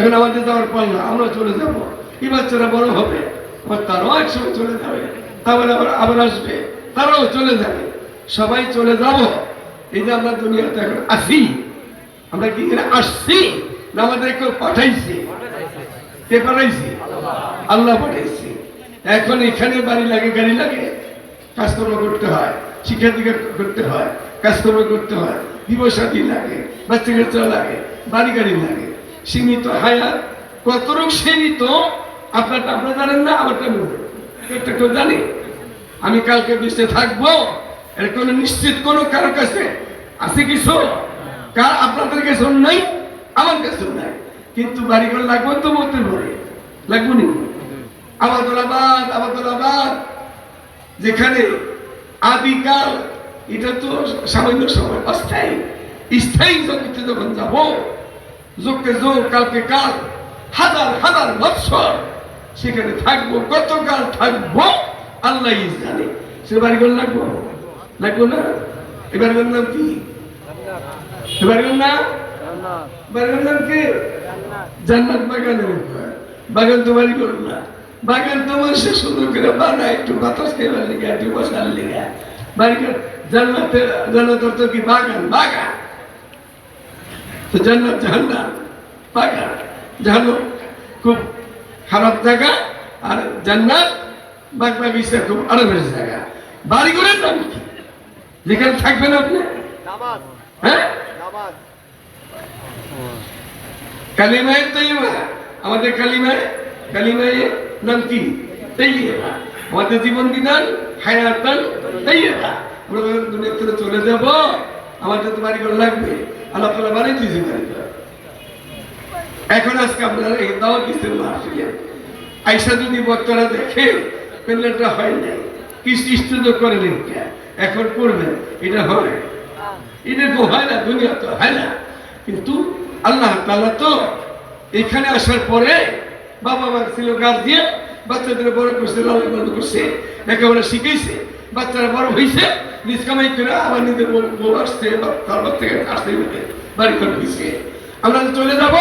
এখন আমাদের যাওয়ার আমরা চলে যাব। এই বাচ্চারা বড় হবে, আবার তারাও চলে যাবে। আবার আবার আসবে, তারাও চলে যাবে। সবাই চলে যাব। এই যে আমরা দুনিয়াতে এখন আসি, আমরা কি আসছি না আমাদের কেউ পাঠাইছি? কে পাঠাইছি? আল্লাহ পাঠাইছি। এখন এখানে বাড়ি লাগে, গাড়ি লাগে কাজকর্ম করতে হয় শিক্ষা দীক্ষা করতে হয় কাজকর্ম করতে হয় বিবসাদি লাগে, বাচ্চা কাচ্চা লাগে, বাড়ি গাড়ি লাগে। সীমিত হায়াত কত রোগ সীমিত, আপনারটা আপনারা জানেন না, আমারটা আমি একটা কেউ জানি? আমি কালকে বিশ্বে থাকব এর কোনো নিশ্চিত কোনো কারও কাছে আছে কিছু কার আপনাদের কাছে নাই? আমার কাছে নাই। কিন্তু বাড়ি বাড়িঘর লাগবে তো মরতে পারে লাগবে নি? আবাদুলাবাদ আবাদুলাবাদ যেখানে আদিকাল এটা তো সামান্য সময়, অস্থায়ী। স্থায়ী জগতে যখন যাব যোগকে যোগ কালকে কাল, হাজার হাজার বৎসর সেখানে থাকব কতকাল থাকব আল্লাহ জানে। সে বাড়িঘর লাগবো? লাগবো না? এবার নাম কি? এবার নাম? বাগান নাম কি? জান্নাত বাগানের। বাগান তোমারই করো না। বাগান তোমার সে সুন্দর করে বানায়, একটু বাতাস খেবার লেগে, একটু বসার লেগে। বাড়িঘর জান্নাতে জান্নাত কি বাগান? বাগান। তো জান্নাত জাহান্নাম বাগান জাহান্নাম খুব খারাপ জায়গা আর জান্নাত বাগবা বিশ্বের খুব আরামের জায়গা। বাড়িঘরের নাম কি? যেখানে থাকবেন আপনি? হ্যাঁ? কালিমায় তৈবা আমাদের কালিমায় কালিমায় নাম কি? তৈবা আমাদের জীবন বিধান হায়াতান তৈবা আমরা দুনিয়া থেকে চলে যাব আমাদের তো বাড়ি ঘর লাগবে। আল্লাহ তালা এখন আজকে আপনারা এই আইসা যদি দেখে হয় করে নিন এখন করবেন, এটা হয়। এটা তো হয় না, দুনিয়া তো হয় না। কিন্তু আল্লাহ তাআলা তো এখানে আসার পরে বাবা মা ছিল গার্জিয়ান বাচ্চাদের বড় করছে লালন করছে, একেবারে শিখেছে বাচ্চারা বড় হয়েছে নিজ কামাই করে আবার নিজের বউ আসছে তারপর থেকে আসতে উঠে বাড়ি করে দিচ্ছে আমরা চলে যাব,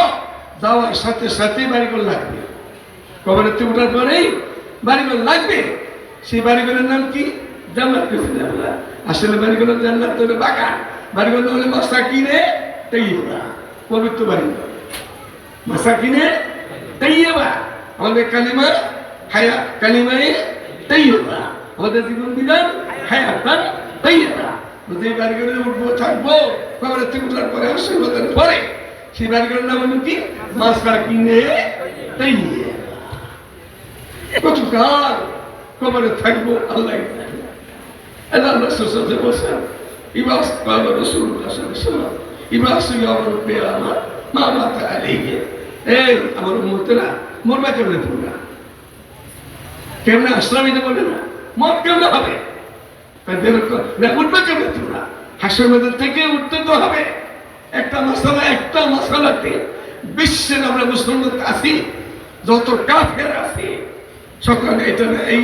যাওয়ার সাথে সাথে বাড়ি করে লাগবে। কবরের থেকে উঠার পরেই বাড়িঘর লাগবে। সেই বাড়িঘরের নাম কি? জান্নাত কিছু আমরা আসলে বাড়িঘরের জান্নাত হলো বাগান। বাড়িঘর হলে মশা কিনে তাইবা পবিত্র বাড়িঘর। মশা কিনে তাইবা আমাদের কালিমা, হায়া কালিমায় তাইবা আমাদের জীবন বিধান হায়াতান তাইবা যে বাড়িঘরে উঠবো থাকব কবরের থেকে পরে, আশীর্বাদের পরে, সেই বাড়িঘরের নাম হলো কি? মশা কিনে তাইবা কতকাল কবরে থাকব আল্লাহ। আল্লাহ রসুল কাল বলে না? মত কেমনে হবে? উঠবে তোমরা? হাসের থেকে উঠতে তো হবে। একটা মশালা, একটা মশালাতে বিশ্বের আমরা মুসলমান আছি, যত কাফের আছে। সকালে এটা এই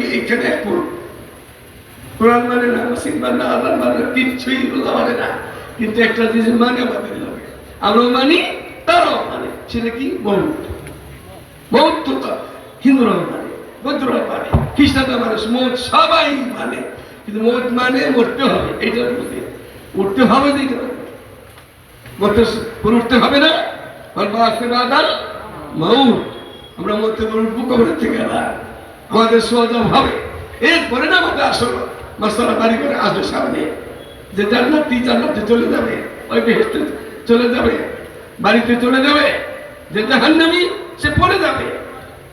কোরআন মানে না, মসজিদ মানে না আল্লাহ মানে কিচ্ছুই মানে না। কিন্তু একটা জিনিস মানে আমাদের লোকে আমরাও মানি, তারাও মানে। সেটা কি? বৌদ্ধ বৌদ্ধ তো মানে। বৌদ্ধরাও মানে মানে মত সবাই মানে। কিন্তু মানে মরতে হবে উঠতে হবে যে এটা। মরতে করে উঠতে হবে না। বাদাল মাউট আমরা মরতে করে উঠবো কবরের থেকে আমাদের হবে। এরপরে না আমাদের আসল মশলা বাড়ি করে আসবে সামনে। যে জান্নাতি জান্নাতে চলে যাবে, ওই বেহেস্তে চলে যাবে, বাড়িতে চলে যাবে। যে জাহান্নামি, সে পড়ে যাবে।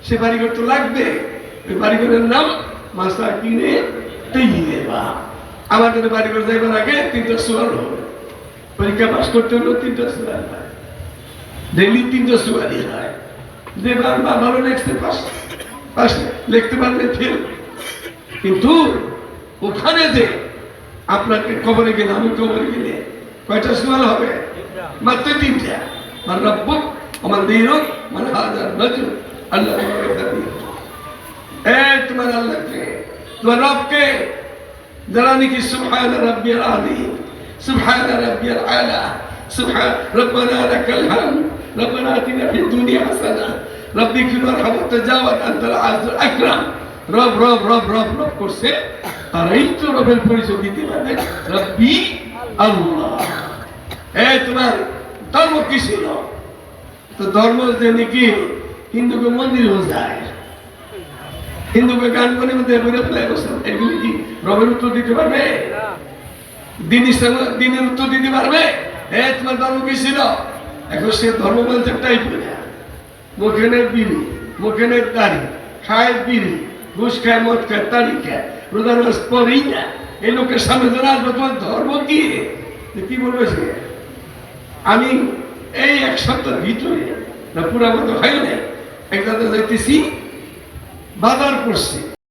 সে বাড়িঘর তো লাগবে। নাম কিনে আগে তিনটা সোয়াল পরীক্ষা পাস করতে তিনটা লিখতে লিখতে ফেল। কিন্তু ওখানে যে আপনাকে কবরে গেলে, আমি কবরে গেলে কয়টা সোয়াল হবে? মাত্র তিনটা। মানে রব্বুক আমার দীরক মানে হাজার নজর আল্লাহ এক তোমার আল্লাহকে, তোমার রবকে যারা নাকি সুবহান রাব্বিয়াল আযীম, সুবহান রাব্বিয়াল আলা, সুবহান, রব্বানা লাকাল হামদ, রব্বানা আতিনা ফিদ দুনিয়া হাসানাহ রব্বি ফির ওয়ারহাম তাজাওয়াজ আনতাল আজিজুল আকরাম। রব রব রব রব রব করছে তারাই তো রবের পরিচয় দিতে পারে রব্বি আল্লাহ। এ, তোমার ধর্ম কি ছিল? তো ধর্ম যে নাকি হিন্দুকে মন্দিরেও যায়। হিন্দুকে গান মধ্যে ফেলে এগুলি কি রবের উত্তর দিতে পারবে? দিন ইসলাম দিনের উত্তর দিতে পারবে? এ, তোমার ধর্ম কি ছিল? এখন সে ধর্ম বলছে টাইপ মুখে নেই বিড়ি মুখে নেই দাড়ি খায় বিড়ি, ঘুষ খায়, মদ খায় তাড়ি খায় রোজা রোজ করেই না। এই লোকের সামনে ধরে আসবে, তোমার ধর্ম কি? কি বলবে সে? আমি এই এক সপ্তাহের ভিতরে না, পুরা মতো হয় না একটা যাইতেছি বাজার করছি।